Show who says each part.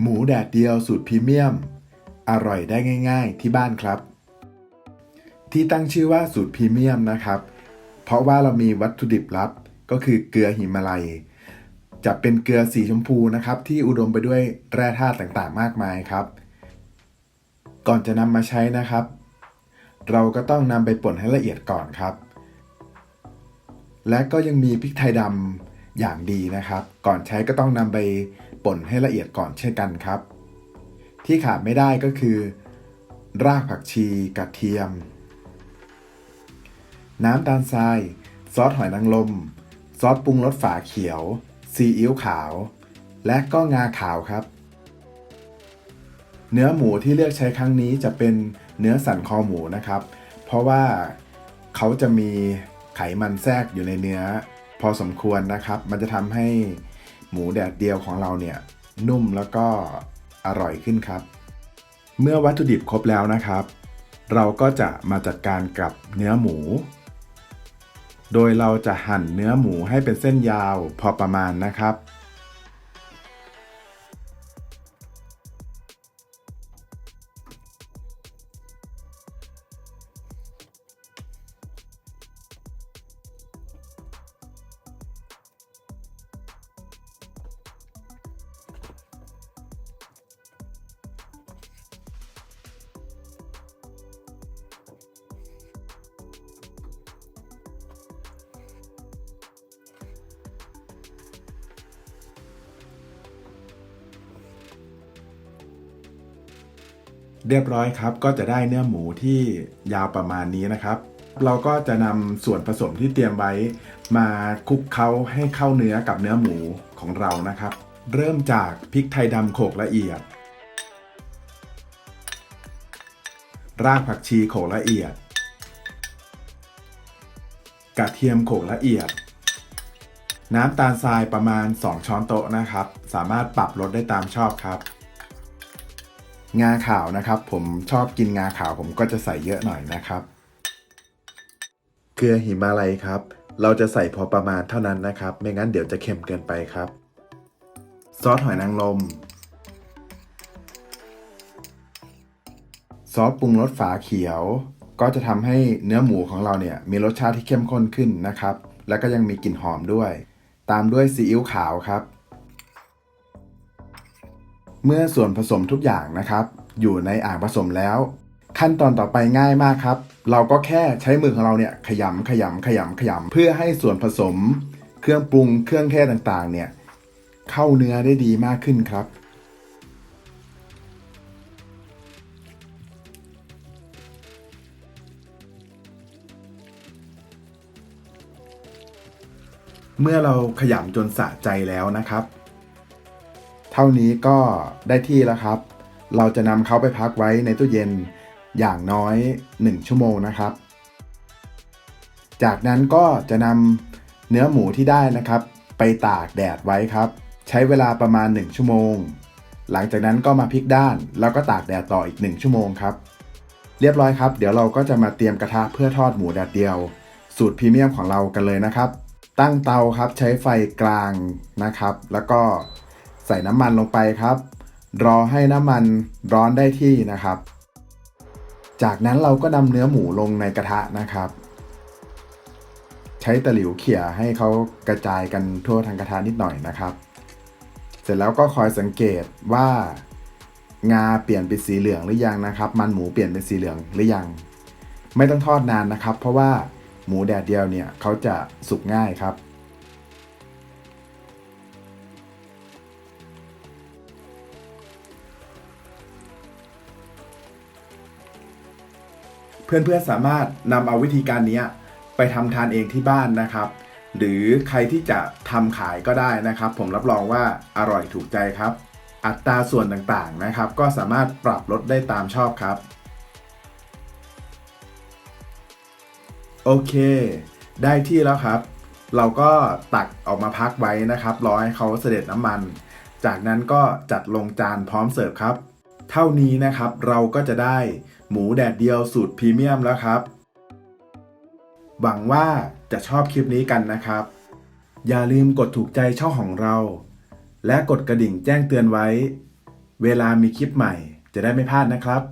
Speaker 1: หมูแดดเดียวสูตรพรีเมียม อร่อยได้ง่าย ๆ ที่บ้านครับ ที่ตั้งชื่อว่าสูตรพรีเมียมนะครับ เพราะว่าเรามีวัตถุดิบลับก็คือเกลือหิมาลัย จะเป็นเกลือสีชมพูนะครับ ที่อุดมไปด้วยแร่ธาตุต่างๆ มากมายครับ ก่อนจะนำมาใช้นะครับ เราก็ต้องนำไปป่นให้ละเอียดก่อนครับ และก็ยังมีพริกไทยดำ อย่างดีนะครับ ก่อนใช้ก็ต้องนำไปป่นให้ละเอียดก่อนเช่นกันครับ ที่ขาดไม่ได้ก็คือ รากผักชีกระเทียม น้ำตาลทราย ซอสหอยนางรมซอสปรุงรสฝาเขียว ซีอิ๊วขาว และก็งาขาวครับ เนื้อหมูที่เลือกใช้ครั้งนี้จะเป็นเนื้อสันคอหมูนะครับ เพราะว่าเขาจะมีไขมันแทรกอยู่ในเนื้อ พอสมควรนะครับ มันจะทำให้หมูแดดเดียวของเราเนี่ยนุ่มแล้วก็อร่อยขึ้นครับ เมื่อวัตถุดิบครบแล้วนะครับ เราก็จะมาจัดการกับเนื้อหมู โดยเราจะหั่นเนื้อหมูให้เป็นเส้นยาวพอประมาณนะครับ เรียบร้อยครับ ก็จะได้เนื้อหมูที่ยาวประมาณนี้นะครับ เราก็จะนำส่วนผสมที่เตรียมไว้ มาคลุกเคล้าให้เข้าเนื้อกับเนื้อหมูของเรานะครับ เริ่มจากพริกไทยดำโขลกละเอียด รากผักชีโขลกละเอียด กระเทียมโขลกละเอียดน้ำตาลทรายประมาณ 2 ช้อนโต๊ะนะครับ สามารถปรับลดได้ตามชอบครับ งาขาวนะครับ ผมชอบกินงาขาวผมก็จะใส่เยอะหน่อยนะครับ เกลือหิมาลัยครับ เราจะใส่พอประมาณเท่านั้นนะครับ ไม่งั้นเดี๋ยวจะเค็มเกินไปครับ ซอสหอยนางรมซอสปรุงรสฝาเขียว ก็จะทำให้เนื้อหมูของเราเนี่ยมีรสชาติที่เข้มข้นขึ้นนะครับ แล้วก็ยังมีกลิ่นหอมด้วย ตามด้วยซีอิ๊วขาวครับ เมื่อส่วนผสมทุกอย่างนะครับ อยู่ในอ่างผสมแล้ว ขั้นตอนต่อไปง่ายมากครับ เราก็แค่ใช้มือของเราเนี่ยขยำขยำขยำขยำเพื่อให้ส่วนผสม เครื่องปรุงเครื่องเทศต่างๆ เนี่ยเข้าเนื้อได้ดีมากขึ้นครับเมื่อเราขยำจนสะใจแล้วนะครับ ท่านี้ก็ได้ที่แล้วครับ เราจะนำเขาไปพักไว้ในตู้เย็นอย่างน้อย 1 ชั่วโมงนะครับ จากนั้นก็จะนำเนื้อหมูที่ได้นะครับ ไปตากแดดไว้ครับ ใช้เวลาประมาณ 1 ชั่วโมง หลังจากนั้นก็มาพลิกด้าน แล้วก็ตากแดดต่ออีก 1 ชั่วโมงครับ เรียบร้อยครับ เดี๋ยวเราก็จะมาเตรียมกระทะเพื่อทอดหมูแดดเดียว สูตรพรีเมียมของเรากันเลยนะครับ ตั้งเตาครับใช้ไฟกลางนะครับ แล้วก็ ใส่น้ำมันลงไปครับ รอให้น้ำมันร้อนได้ที่นะครับ จากนั้นเราก็นำเนื้อหมูลงในกระทะนะครับ ใช้ตะหลิวเขี่ยให้เขากระจายกันทั่วทางกระทะนิดหน่อยนะครับ เสร็จแล้วก็คอยสังเกตว่างาเปลี่ยนเป็นสีเหลืองหรือยังนะครับ มันหมูเปลี่ยนเป็นสีเหลืองหรือยัง ไม่ต้องทอดนานนะครับ เพราะว่าหมูแดดเดียวเนี่ยเขาจะสุกง่ายครับ เพื่อนๆสามารถนำเอาวิธีการนี้ไปทำทานเองที่บ้านนะครับ หรือใครที่จะทำขายก็ได้นะครับ ผมรับรองว่าอร่อยถูกใจครับ อัตราส่วนต่างๆนะครับ ก็สามารถปรับลดได้ตามชอบครับ โอเค ได้ที่แล้วครับ เราก็ตักออกมาพักไว้นะครับรอให้เขาเสด็จน้ำมัน จากนั้นก็จัดลงจานพร้อมเสิร์ฟครับ เท่านี้นะครับเราก็จะได้ หมูแดดเดียวสูตรพรีเมียมแล้วครับ หวังว่าจะชอบคลิปนี้กันนะครับ อย่าลืมกดถูกใจช่องของเรา และกดกระดิ่งแจ้งเตือนไว้ เวลามีคลิปใหม่จะได้ไม่พลาดนะครับ